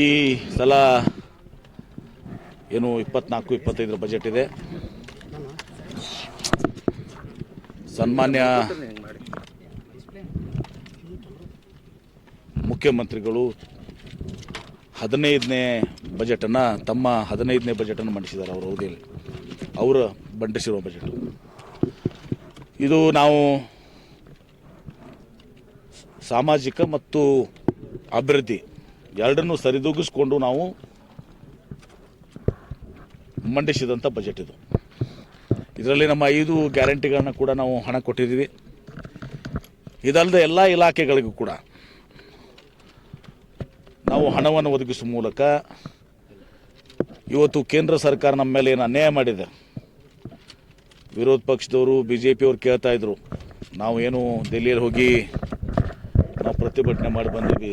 ಈ ಸಲ ಏನು ಇಪ್ಪತ್ನಾಲ್ಕು, ಇಪ್ಪತ್ತೈದರ ಬಜೆಟ್ ಇದೆ. ಸನ್ಮಾನ್ಯ ಮುಖ್ಯಮಂತ್ರಿಗಳು ಹದಿನೈದನೇ ಬಜೆಟನ್ನು ತಮ್ಮ ಹದಿನೈದನೇ ಬಜೆಟನ್ನು ಮಂಡಿಸಿದ್ದಾರೆ ಅವರ ಅವಧಿಯಲ್ಲಿ. ಅವರು ಮಂಡಿಸಿರೋ ಬಜೆಟ್. ಇದು ನಾವು ಸಾಮಾಜಿಕ ಮತ್ತು ಅಭಿವೃದ್ಧಿ ಎರಡನ್ನೂ ಸರಿದೂಗಿಸ್ಕೊಂಡು ನಾವು ಮಂಡಿಸಿದಂಥ ಬಜೆಟ್ ಇದು. ಇದರಲ್ಲಿ ನಮ್ಮ ಐದು ಗ್ಯಾರಂಟಿಗಳನ್ನ ಕೂಡ ನಾವು ಹಣ ಕೊಟ್ಟಿದ್ದೀವಿ. ಇದಲ್ಲದೆ ಎಲ್ಲ ಇಲಾಖೆಗಳಿಗೂ ಕೂಡ ನಾವು ಹಣವನ್ನು ಒದಗಿಸುವ ಮೂಲಕ ಇವತ್ತು ಕೇಂದ್ರ ಸರ್ಕಾರ ನಮ್ಮ ಮೇಲೆ ಏನು ಅನ್ಯಾಯ ಮಾಡಿದೆ? ವಿರೋಧ ಪಕ್ಷದವರು ಬಿ ಜೆ ಪಿಯವರು ಕೇಳ್ತಾಯಿದ್ರು ನಾವು ಏನು ದೆಹಲಿಯಲ್ಲಿ ಹೋಗಿ ನಾವು ಪ್ರತಿಭಟನೆ ಮಾಡಿ ಬಂದೀವಿ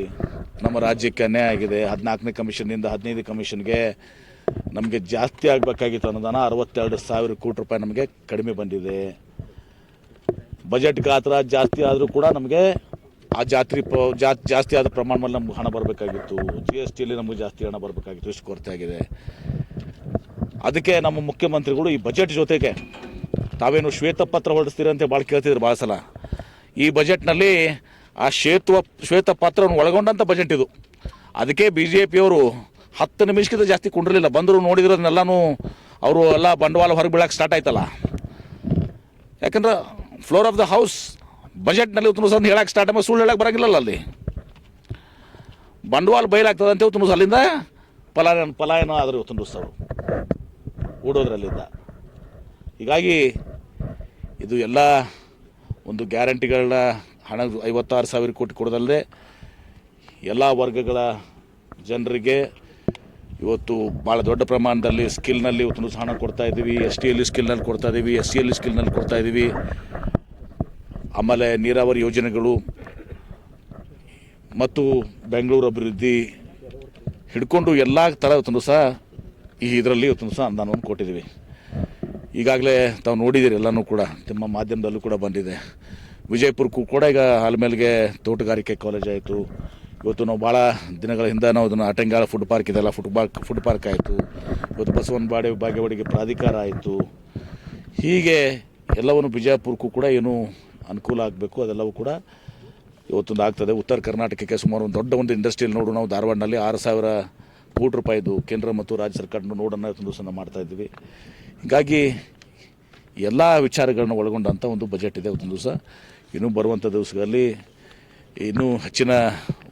ನಮ್ಮ ರಾಜ್ಯಕ್ಕೆ ಅನ್ಯಾಯ ಆಗಿದೆ. ಹದಿನಾಲ್ಕನೇ ಕಮಿಷನ್ನಿಂದ ಹದಿನೈದು ಕಮಿಷನ್ಗೆ ನಮಗೆ ಜಾಸ್ತಿ ಆಗಬೇಕಾಗಿತ್ತು ಅನುದಾನ ಅರವತ್ತೆರಡು ಸಾವಿರ ಕೋಟಿ ರೂಪಾಯಿ ನಮಗೆ ಕಡಿಮೆ ಬಂದಿದೆ. ಬಜೆಟ್ ಗಾತ್ರ ಜಾಸ್ತಿ ಆದರೂ ಕೂಡ ನಮಗೆ ಆ ಜಾತ್ರೆ ಜಾ- ಜಾಸ್ತಿ ಆದ ಪ್ರಮಾಣದಲ್ಲಿ ನಮ್ಗೆ ಹಣ ಬರಬೇಕಾಗಿತ್ತು. ಜಿ ಎಸ್ ಟಿಯಲ್ಲಿ ನಮಗೆ ಜಾಸ್ತಿ ಹಣ ಬರಬೇಕಾಗಿತ್ತು. ಇಷ್ಟು ಕೊರತೆ ಆಗಿದೆ. ಅದಕ್ಕೆ ನಮ್ಮ ಮುಖ್ಯಮಂತ್ರಿಗಳು ಈ ಬಜೆಟ್ ಜೊತೆಗೆ ತಾವೇನು ಶ್ವೇತಪತ್ರ ಹೊರಡಿಸ್ತೀರಿ ಅಂತ ಭಾಳ ಕೇಳ್ತಿದ್ರು ಭಾಳ ಸಲ. ಈ ಬಜೆಟ್ನಲ್ಲಿ ಆ ಶ್ವೇತ ಪತ್ರವನ್ನು ಒಳಗೊಂಡಂಥ ಬಜೆಟ್ ಇದು. ಅದಕ್ಕೆ ಬಿ ಜೆ ಪಿಯವರು ಹತ್ತು ನಿಮಿಷಕ್ಕಿಂತ ಜಾಸ್ತಿ ಕುಂಡಿರಲಿಲ್ಲ. ಬಂದರು ನೋಡಿದ್ರನ್ನೆಲ್ಲನೂ ಅವರು ಎಲ್ಲ ಬಂಡವಾಳ ಹೊರಗೆ ಬೀಳಕ್ಕೆ ಸ್ಟಾರ್ಟ್ ಆಯ್ತಲ್ಲ. ಯಾಕಂದ್ರೆ ಫ್ಲೋರ್ ಆಫ್ ದ ಹೌಸ್ ಬಜೆಟ್ನಲ್ಲಿ ಉತ್ತಮ ಸಹ ಹೇಳಕ್ಕೆ ಸ್ಟಾರ್ಟ್ ಮಾಡಿ ಸುಳ್ಳು ಹೇಳಕ್ಕೆ ಬರಂಗಿಲ್ಲಲ್ಲ ಅಲ್ಲಿ. ಬಂಡವಾಳ ಬಯಲಾಗ್ತದೆ ಅಂತ ಉತ್ತಮ ಅಲ್ಲಿಂದ ಪಲಾಯನ ಪಲಾಯನ ಆದರು ಉತ್ತಮ ದಿವಸ ಅವರು ಓಡೋದ್ರಲ್ಲಿಂದ ಹೀಗಾಗಿ ಇದು ಎಲ್ಲ ಒಂದು ಗ್ಯಾರಂಟಿಗಳನ್ನ ಹಣ ಐವತ್ತಾರು ಸಾವಿರ ಕೋಟಿ ಕೊಡೋದಲ್ಲದೆ ಎಲ್ಲ ವರ್ಗಗಳ ಜನರಿಗೆ ಇವತ್ತು ಭಾಳ ದೊಡ್ಡ ಪ್ರಮಾಣದಲ್ಲಿ ಸ್ಕಿಲ್ನಲ್ಲಿ ಇವತ್ತು ಹಣ ಕೊಡ್ತಾ ಇದ್ದೀವಿ. ಎಸ್ ಟಿಯಲ್ಲಿ ಸ್ಕಿಲ್ನಲ್ಲಿ ಕೊಡ್ತಾ ಇದ್ದೀವಿ. ಎಸ್ ಸಿಯಲ್ಲಿ ಸ್ಕಿಲ್ನಲ್ಲಿ ಕೊಡ್ತಾ ಇದ್ದೀವಿ. ಆಮೇಲೆ ನೀರಾವರಿ ಯೋಜನೆಗಳು ಮತ್ತು ಬೆಂಗಳೂರು ಅಭಿವೃದ್ಧಿ ಹಿಡ್ಕೊಂಡು ಎಲ್ಲ ಥರ ಇವತ್ತು ಸಹ ಈ ಇದರಲ್ಲಿ ಇವತ್ತು ಸಹ ಅನುದಾನವನ್ನು ಕೊಟ್ಟಿದ್ದೀವಿ. ಈಗಾಗಲೇ ತಾವು ನೋಡಿದ್ದೀರಿ ಎಲ್ಲನೂ ಕೂಡ, ನಿಮ್ಮ ಮಾಧ್ಯಮದಲ್ಲೂ ಕೂಡ ಬಂದಿದೆ. ವಿಜಯಪುರಕ್ಕೂ ಕೂಡ ಈಗ ಆಲ್ಮೇಲೆಗೆ ತೋಟಗಾರಿಕೆ ಕಾಲೇಜ್ ಆಯಿತು. ಇವತ್ತು ನಾವು ಭಾಳ ದಿನಗಳ ಹಿಂದೆ ನಾವು ಅದನ್ನು ಅಟಂಗಾಳ ಫುಡ್ ಪಾರ್ಕ್ ಇದೆಲ್ಲ ಫುಡ್ ಪಾರ್ಕ್ ಫುಡ್ ಪಾರ್ಕ್ ಆಯಿತು. ಇವತ್ತು ಬಸವನಬಾಡಿ ಬಾಗೇವಾಡಿಗೆ ಪ್ರಾಧಿಕಾರ ಆಯಿತು. ಹೀಗೆ ಎಲ್ಲವನ್ನು ಬಿಜಾಪುರಕ್ಕೂ ಕೂಡ ಏನು ಅನುಕೂಲ ಆಗಬೇಕು, ಅದೆಲ್ಲವೂ ಕೂಡ ಇವತ್ತೊಂದು ಆಗ್ತದೆ. ಉತ್ತರ ಕರ್ನಾಟಕಕ್ಕೆ ಸುಮಾರು ಒಂದು ದೊಡ್ಡ ಒಂದು ಇಂಡಸ್ಟ್ರಿಯಲ್ಲಿ ನೋಡು ನಾವು ಧಾರವಾಡನಲ್ಲಿ ಆರು ಸಾವಿರ ಕೋಟಿ ರೂಪಾಯಿದು ಕೇಂದ್ರ ಮತ್ತು ರಾಜ್ಯ ಸರ್ಕಾರ ನೋಡೋಣ ಇವತ್ತೊಂದು ದಿವಸ ನಾವು ಮಾಡ್ತಾ ಇದ್ದೀವಿ. ಹೀಗಾಗಿ ಎಲ್ಲ ವಿಚಾರಗಳನ್ನ ಒಳಗೊಂಡಂಥ ಒಂದು ಬಜೆಟ್ ಇದೆ ಇವತ್ತೊಂದು ದಿವಸ. ಇನ್ನೂ ಬರುವಂಥ ದಿವಸಗಳಲ್ಲಿ ಇನ್ನೂ ಹೆಚ್ಚಿನ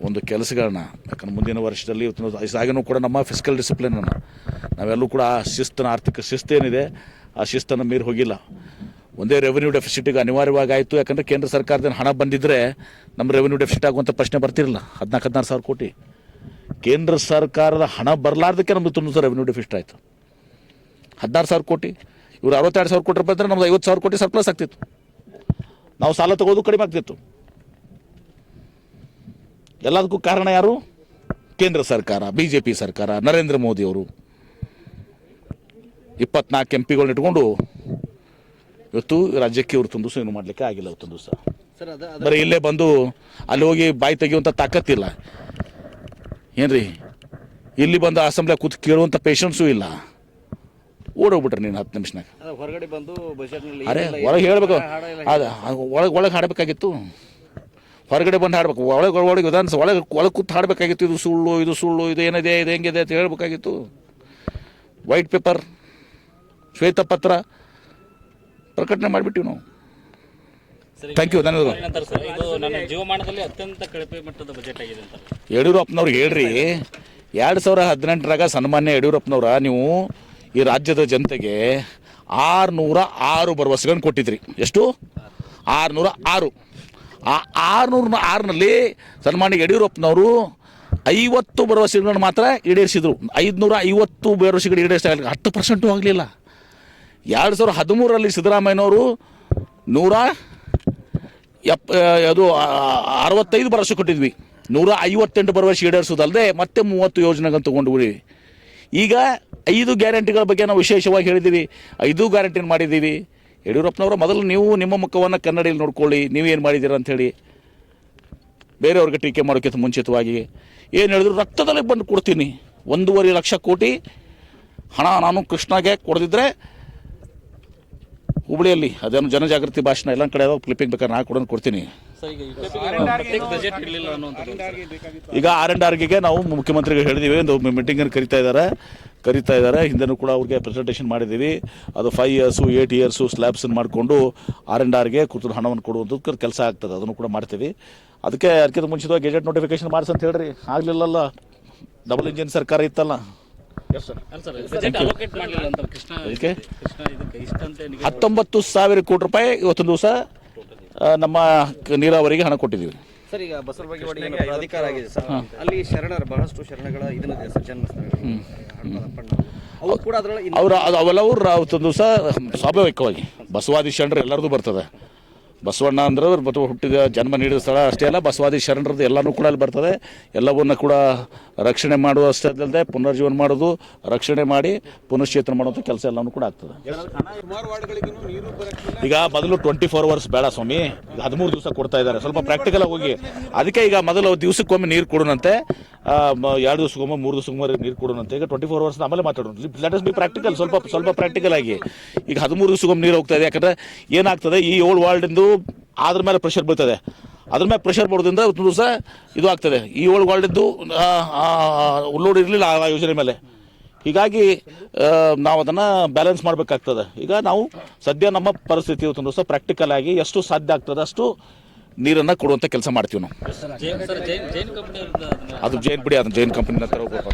ಒಂದು ಕೆಲಸಗಳನ್ನ, ಯಾಕಂದ್ರೆ ಮುಂದಿನ ವರ್ಷದಲ್ಲಿ ಹಾಗೇನೂ ಕೂಡ ನಮ್ಮ ಫಿಸಿಕಲ್ ಡಿಸಿಪ್ಲಿನನ್ನು ನಾವೆಲ್ಲೂ ಕೂಡ ಆ ಶಿಸ್ತನ ಆರ್ಥಿಕ ಶಿಸ್ತೇನಿದೆ, ಆ ಶಿಸ್ತನ್ನು ಮೀರಿ ಹೋಗಿಲ್ಲ. ಒಂದೇ ರೆವೆನ್ಯೂ ಡೆಫಿಸಿಟಿಗೆ ಅನಿವಾರ್ಯವಾಗಿ ಆಯಿತು ಯಾಕಂದರೆ ಕೇಂದ್ರ ಸರ್ಕಾರದಿಂದ ಹಣ ಬಂದಿದ್ದರೆ ನಮ್ಮ ರೆವೆನ್ಯೂ ಡೆಫಿಸಿಟ್ ಆಗುವಂಥ ಪ್ರಶ್ನೆ ಬರ್ತಿರಲಿಲ್ಲ. ಹದಿನಾಲ್ಕು, ಹದಿನಾರು ಸಾವಿರ ಕೋಟಿ. ಕೇಂದ್ರ ಸರ್ಕಾರದ ಹಣ ಬರಲಾರ್ದಕ್ಕೆ ನಮ್ಗೆ ತುಂಬ ರೆವೆನ್ಯೂ ಡೆಫಿಸಿಟ್ ಆಯಿತು. ಹದಿನಾರು ಸಾವಿರ ಕೋಟಿ. ಇವರು ಅರವತ್ತೆರಡು ಸಾವಿರ ಕೋಟಿ ರೂಪಾಯಿ ಅಂದ್ರೆ ನಮ್ದು ಐವತ್ತು ಸಾವಿರ ಕೋಟಿ ಸರ್ಪ್ಲಸ್ ಆಗ್ತಿತ್ತು. ನಾವು ಸಾಲ ತಗೋದು ಕಡಿಮೆ ಆಗ್ತಿತ್ತು. ಎಲ್ಲದಕ್ಕೂ ಕಾರಣ ಯಾರು? ಕೇಂದ್ರ ಸರ್ಕಾರ ಬಿ ಜೆ ಪಿ ಸರ್ಕಾರ ನರೇಂದ್ರ ಮೋದಿಯವರು ಇಪ್ಪತ್ನಾಲ್ಕು ಎಂ ಪಿಗಳನ್ನ ಇಟ್ಕೊಂಡು ಇವತ್ತು ರಾಜ್ಯಕ್ಕೆ ಇವ್ರು ತುಂಬಿಸು ಏನು ಮಾಡಲಿಕ್ಕೆ ಆಗಿಲ್ಲ ಅವತ್ತು ದಿವಸ. ಬರೀ ಇಲ್ಲೇ ಬಂದು ಅಲ್ಲಿ ಹೋಗಿ ಬಾಯಿ ತೆಗೆಯುವಂಥ ತಾಕತ್ತಿಲ್ಲ. ಏನ್ರಿ? ಇಲ್ಲಿ ಬಂದು ಅಸೆಂಬ್ಲಿ ಕೂತು ಕೇಳುವಂಥ ಪೇಷನ್ಸು ಇಲ್ಲ. ಓಡೋಗ್ಬಿಟ್ರೆ ನೀನು ಹತ್ತು ನಿಮಿಷನಾಗ. ಹೊರಗಡೆ ಬಂದು ಅರೆ ಒಳಗೆ ಹೇಳ್ಬೇಕು. ಅದು ಒಳಗೆ ಒಳಗೆ ಹಾಡಬೇಕಾಗಿತ್ತು. ಹೊರಗಡೆ ಬಂದು ಹಾಡ್ಬೇಕು. ಒಳಗೆ ಒಳಗೆ ವಿಧಾನಸಭೆ ಒಳಗೆ ಒಳಗೆ ಕೂತು ಹಾಡಬೇಕಾಗಿತ್ತು. ಇದು ಸುಳ್ಳು ಇದು ಸುಳ್ಳು ಇದು ಏನಿದೆ ಇದು ಹೆಂಗಿದೆ ಅಂತ ಹೇಳ್ಬೇಕಾಗಿತ್ತು. ವೈಟ್ ಪೇಪರ್ ಶ್ವೇತಪತ್ರ ಪ್ರಕಟಣೆ ಮಾಡಿಬಿಟ್ಟಿವಿ ನಾವು. ಥ್ಯಾಂಕ್ ಯು ಅಂತ. ಯಡಿಯೂರಪ್ಪನವ್ರಿಗೆ ಹೇಳ್ರಿ ಎರಡು ಸಾವಿರ ಹದಿನೆಂಟರಾಗ ಸನ್ಮಾನ್ಯ ಯಡಿಯೂರಪ್ಪನವ್ರ ನೀವು ಈ ರಾಜ್ಯದ ಜನತೆಗೆ ಆರುನೂರ ಆರು ಭರವಸೆಗಳನ್ನು ಕೊಟ್ಟಿದ್ರಿ. ಎಷ್ಟು? ಆರುನೂರ ಆರು. ಆ ಆರುನೂರ ಆರಿನಲ್ಲಿ ಸನ್ಮಾನ್ಯ ಯಡಿಯೂರಪ್ಪನವರು ಐವತ್ತು ಭರವಸೆಗಳನ್ನು ಮಾತ್ರ ಈಡೇರಿಸಿದ್ರು. ಐದುನೂರ ಐವತ್ತು ಭರವಸೆಗಳು ಈಡೇರಿಸ ಹತ್ತು ಪರ್ಸೆಂಟು ಆಗಲಿಲ್ಲ. ಎರಡು ಸಾವಿರದ ಹದಿಮೂರರಲ್ಲಿ ಸಿದ್ದರಾಮಯ್ಯನವರು ನೂರ ಎಪ್ ಅದು ಅರವತ್ತೈದು ಭರವಸೆ ಕೊಟ್ಟಿದ್ವಿ. ನೂರ ಐವತ್ತೆಂಟು ಭರವಸೆ ಈಡೇರಿಸೋದಲ್ಲದೆ ಮತ್ತೆ ಮೂವತ್ತು ಯೋಜನೆಗಳನ್ನು ತೊಗೊಂಡ್ಬಿಡಿ ಈಗ ಐದು ಗ್ಯಾರಂಟಿಗಳ ಬಗ್ಗೆ ನಾವು ವಿಶೇಷವಾಗಿ ಹೇಳಿದ್ದೀವಿ. ಐದು ಗ್ಯಾರಂಟಿನ ಮಾಡಿದ್ದೀವಿ? ಯಡಿಯೂರಪ್ಪನವರು, ಮೊದಲು ನೀವು ನಿಮ್ಮ ಮುಖವನ್ನು ಕನ್ನಡಿಯಲ್ಲಿ ನೋಡ್ಕೊಳ್ಳಿ. ನೀವೇನು ಮಾಡಿದ್ದೀರ ಅಂಥೇಳಿ ಬೇರೆಯವ್ರಿಗೆ ಟೀಕೆ ಮಾಡೋಕ್ಕಿಂತ ಮುಂಚಿತವಾಗಿ. ಏನು ಹೇಳಿದ್ರು, ರಕ್ತದಲ್ಲೇ ಬಂದು ಕೊಡ್ತೀನಿ. ಒಂದೂವರೆ ಲಕ್ಷ ಕೋಟಿ ಹಣ ನಾನು ಕೃಷ್ಣಗೆ ಕೊಡದಿದ್ದರೆ ಹುಬ್ಳಿಯಲ್ಲಿ, ಅದೇನು ಜನಜಾಗೃತಿ ಭಾಷಣ ಎಲ್ಲ ಕಡೆ ಕ್ಲಿಪ್ಪಿಂಗ್ ಬೇಕಾದ್ರೆ ನಾ ಕೊಡೋದು ಕೊಡ್ತೀನಿ. ಈಗ ಆರ್ ಆರ್ಗೆ ನಾವು ಮುಖ್ಯಮಂತ್ರಿಗೆ ಹೇಳಿದ್ದೀವಿ ಒಂದು ಮೀಟಿಂಗನ್ನು ಕರಿತಾ ಇದ್ದಾರೆ. ಕರಿತಾ ಇದ್ದಾರೆ. ಹಿಂದೆನೂ ಕೂಡ ಅವ್ರಿಗೆ ಪ್ರೆಸೆಂಟೇಷನ್ ಮಾಡಿದ್ದೀವಿ. ಅದು ಫೈವ್ ಇಯರ್ಸು ಏಯ್ಟ್ ಇಯರ್ಸು ಸ್ಲ್ಯಾಬ್ಸನ್ನು ಮಾಡಿಕೊಂಡು ಆರ್ ಆ್ಯಂಡ್ ಆರ್ಗೆ ಕೂತು ಹಣವನ್ನು ಕೊಡುವಂಥದ್ದು ಕೆಲಸ ಆಗ್ತದೆ. ಅದನ್ನು ಕೂಡ ಮಾಡ್ತೀವಿ. ಅದಕ್ಕೆ ಅದಕ್ಕಿಂತ ಮುಂಚಿತವಾಗಿ ಗೆಜೆಟ್ ನೋಟಿಫಿಕೇಶನ್ ಮಾಡಿಸ್ ಅಂತ ಹೇಳ್ರಿ. ಆಗಲಿಲ್ಲಲ್ಲ. ಡಬಲ್ ಇಂಜಿನ್ ಸರ್ಕಾರ ಇತ್ತಲ್ಲ. ಎಸ್ ಸರ್ ಅಲ್ಲ ಸರ್ ಬಜೆಟ್ ಅಲೋಕೇಟ್ ಮಾಡಲಿಲ್ಲ ಅಂತ ಕೃಷ್ಣ ಅದಕ್ಕೆ? ಕೃಷ್ಣ ಇದಕ್ಕೆ ಇಷ್ಟಂತೆ ನಿಗದಿ ಹತ್ತೊಂಬತ್ತು ಸಾವಿರ ಕೋಟಿ ರೂಪಾಯಿ ಇವತ್ತೊಂದು ದಿವಸ ನಮ್ಮ ನೀರಾವರಿಗೆ ಹಣ ಕೊಟ್ಟಿದ್ದೀವಿ. ಸರ್ ಈಗ ಬಸವಬಾಗೇವಾಡಿ ಏನು ಅಧಿಕಾರ ಆಗಿದೆ ಸರ್. ಅಲ್ಲಿ ಶರಣರ ಬಹಳಷ್ಟು ಶರಣಗಳ ಇದನ್ನ ಸರ್ ಜನ್ಮಸ್ಥಳ ಕೂಡ ಅದರಲ್ಲಿ ಅವ್ರ ಅವೆಲ್ಲವೂ ರ- ಸಹ ಸ್ವಾಭಾವಿಕವಾಗಿ. ಬಸವಾದಿ ಶರಣರು ಎಲ್ಲರದು ಬರ್ತದೆ. ಬಸವಣ್ಣ ಅಂದ್ರೆ ಬತ್ತು ಹುಟ್ಟಿದ ಜನ್ಮ ನೀಡಿದ ಸ್ಥಳ ಅಷ್ಟೇ ಅಲ್ಲ, ಬಸವಾದಿ ಶರಣರದ್ದು ಎಲ್ಲನೂ ಕೂಡ ಅಲ್ಲಿ ಬರ್ತದೆ. ಎಲ್ಲವನ್ನು ಕೂಡ ರಕ್ಷಣೆ ಮಾಡುವ ಅಷ್ಟೇ ಪುನರ್ಜೀವನ ಮಾಡೋದು, ರಕ್ಷಣೆ ಮಾಡಿ ಪುನಶ್ಚೇತನ ಮಾಡುವಂಥ ಕೆಲಸ ಎಲ್ಲನೂ ಕೂಡ ಆಗ್ತದೆ. ಈಗ ಮೊದಲು ಟ್ವೆಂಟಿ ಫೋರ್ ಅವರ್ಸ್ ಬೇಡ ಸ್ವಾಮಿ ಹದಿಮೂರು ದಿವಸ ಕೊಡ್ತಾ ಇದ್ದಾರೆ. ಸ್ವಲ್ಪ ಪ್ರಾಕ್ಟಿಕಲ್ ಆಗಿ ಹೋಗಿ. ಅದಕ್ಕೆ ಈಗ ಮೊದಲು ದಿವಸಕ್ಕೊಮ್ಮೆ ನೀರು ಕೊಡೋಣಂತೆ ಎರಡು ದಿವಸಕ್ಕೊಮ್ಮೆ, ಮೂರು ದಿವಸಕ್ಕೊಮ್ಮೆ ನೀರು ಕೊಡೋಣಂತೆ. ಈಗ ಟ್ವೆಂಟಿ ಫೋರ್ ಅವರ್ಸ್ ಆಮೇಲೆ ಮಾತಾಡೋಣ. ಲೆಟ್ ಅಸ್ ಬಿ ಪ್ರಾಕ್ಟಿಕಲ್ ಸ್ವಲ್ಪ ಸ್ವಲ್ಪ ಪ್ರಾಕ್ಟಿಕಲ್ ಆಗಿ. ಈಗ ಹದಿಮೂರು ದಿವಸಕ್ಕೊಮ್ಮೆ ನೀರು ಹೋಗ್ತಾ ಇದೆ. ಯಾಕಂದ್ರೆ ಏನಾಗ್ತದೆ, ಈ ಓಲ್ಡ್ ವರ್ಲ್ಡಿಂದು ಅದ್ರ ಮೇಲೆ ಪ್ರೆಷರ್ ಬೀಳ್ತದೆ. ಅದ್ರ ಮೇಲೆ ಪ್ರೆಷರ್ ಬರೋದ್ರಿಂದ ಒಂದು ದಿವಸ ಇದು ಆಗ್ತದೆ. ಈ ಓಲ್ಡ್ ವರ್ಲ್ಡಿಂದು ಉಲ್ಲೋಡ್ ಇರಲಿಲ್ಲ ಆ ಯೋಜನೆ ಮೇಲೆ. ಹೀಗಾಗಿ ನಾವು ಅದನ್ನು ಬ್ಯಾಲೆನ್ಸ್ ಮಾಡಬೇಕಾಗ್ತದೆ. ಈಗ ನಾವು ಸದ್ಯ ನಮ್ಮ ಪರಿಸ್ಥಿತಿ ಒಂದು ದಿವಸ ಪ್ರಾಕ್ಟಿಕಲ್ ಆಗಿ ಎಷ್ಟು ಸಾಧ್ಯ ಆಗ್ತದೆ ಅಷ್ಟು ನೀರನ್ನು ಕೊಡುವಂಥ ಕೆಲಸ ಮಾಡ್ತೀವಿ ನಾವು ಅದು ಜೈನ್ ಬಿಡಿ ಅದನ್ನ ಜೈನ್ ಕಂಪನಿ ಹತ್ರ ಹೋಗ್ಬೇಕು.